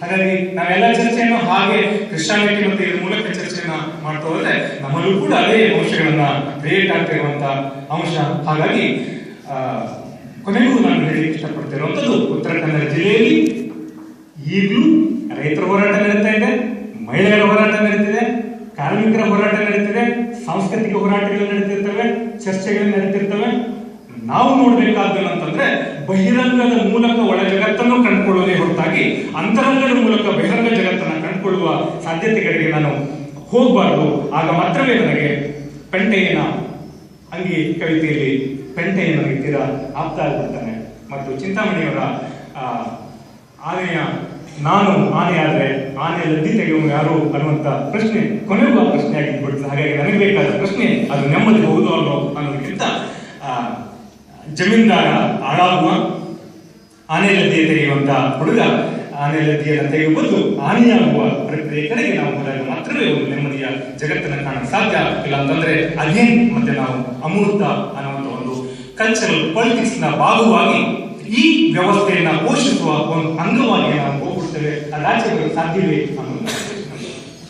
ಹಾಗಾಗಿ ನಾವೆಲ್ಲ ಚರ್ಚೆಯನ್ನು ಹಾಗೆ ಕ್ರಿಶ್ಚಾನಿಟಿ ಮತ್ತು ಇದ್ರ ಮೂಲಕ ಚರ್ಚೆಯನ್ನ ಮಾಡ್ತಾ ಹೋದ್ರೆ ನಮ್ಮಲ್ಲೂ ಕೂಡ ಅದೇ ಅಂಶಗಳನ್ನ ಕ್ರಿಯೇಟ್ ಆಗ್ತಾ ಇರುವಂತ ಅಂಶ. ಹಾಗಾಗಿ ಕೊನೆಗೂ ನಾನು ಹೇಳಿ ಇಷ್ಟಪಡ್ತಿರುವಂತದ್ದು ಉತ್ತರ ಕನ್ನಡ ಜಿಲ್ಲೆಯಲ್ಲಿ ಈಗಲೂ ರೈತರ ಹೋರಾಟ ನಡೀತಾ ಇದೆ, ಮಹಿಳೆಯರ ಹೋರಾಟ ನಡೀತಿದೆ, ಕಾರ್ಮಿಕರ ಹೋರಾಟ ನಡೀತಿದೆ, ಸಾಂಸ್ಕೃತಿಕ ಹೋರಾಟಗಳು ನಡೀತಿರ್ತವೆ, ಚರ್ಚೆಗಳು ನಡೀತಿರ್ತವೆ. ನಾವು ನೋಡ್ಬೇಕಾದ್ದು ಅಂತಂದ್ರೆ ಬಹಿರಂಗದ ಮೂಲಕ ಒಳ ಜಗತ್ತನ್ನು ಕಂಡುಕೊಳ್ಳುವುದೇ ಹೊರತಾಗಿ ಮೂಲಕ ಬಹಿರಂಗ ಜಗತ್ತನ್ನು ಕಂಡುಕೊಳ್ಳುವ ಸಾಧ್ಯತೆಗಳಿಗೆ ನಾನು ಹೋಗಬಾರ್ದು. ಆಗ ಮಾತ್ರವೇ ನನಗೆ ಪೆಂಟೆಯನ ಅಂಗಿ ಕವಿತೆಯಲ್ಲಿ ಪೆಂಟೆಯನ್ನು ತೀರ ಆಪ್ತ ಇರ್ತಾನೆ ಮತ್ತು ಚಿಂತಾಮಣಿಯವರ ಆನೆಯ ನಾನು ಆನೆ ಆದರೆ ಆನೆ ಲದ್ದಿ ತೆಗೆಯುವ ಯಾರು ಅನ್ನುವಂಥ ಪ್ರಶ್ನೆ, ಕೊನೆಗೂ ಆ ಪ್ರಶ್ನೆ ಆಗಿಬಿಡ್ತದೆ ಹಾಗಾಗಿ ನನಗೆ ಬೇಕಾದ ಪ್ರಶ್ನೆ, ಅದು ನೆಮ್ಮದಿ ಹೌದು ಅನ್ನೋ ಅನ್ನೋದಕ್ಕಿಂತ ಜಮೀನ್ದಾರ ಆಳಾಗುವ ಆನೆ ಲದ್ದಿ ತೆಗೆಯುವಂಥ ಹುಡುಗ ಆನೆ ಲದ್ದಿಯನ್ನು ತೆಗೆಯುವ ಬದಲು ಆನೆಯಾಗುವ ಪ್ರಕ್ರಿಯೆ ಕಡೆಗೆ ನಾವು ಹೋದಾಗ ಮಾತ್ರವೇ ಒಂದು ನೆಮ್ಮದಿಯ ಜಗತ್ತನ್ನು ಕಾಣಲು ಸಾಧ್ಯ. ಇಲ್ಲ ಅಂತಂದ್ರೆ ಅಗೇನ್ ಮತ್ತೆ ನಾವು ಅಮೃತ ಅನ್ನುವಂತ ಒಂದು ಕಲ್ಚರಲ್ ಪಾಲಿಟಿಕ್ಸ್ನ ಭಾಗವಾಗಿ ಈ ವ್ಯವಸ್ಥೆಯನ್ನ ಪೋಷಿಸುವ ಒಂದು ಅಂಗವಾಗಿ ನಾವು ಹೋಗ್ಬಿಡ್ತೇವೆ. ರಾಜ್ಯಗಳು ಸಾಧ್ಯವೇ ಅನ್ನೋದು.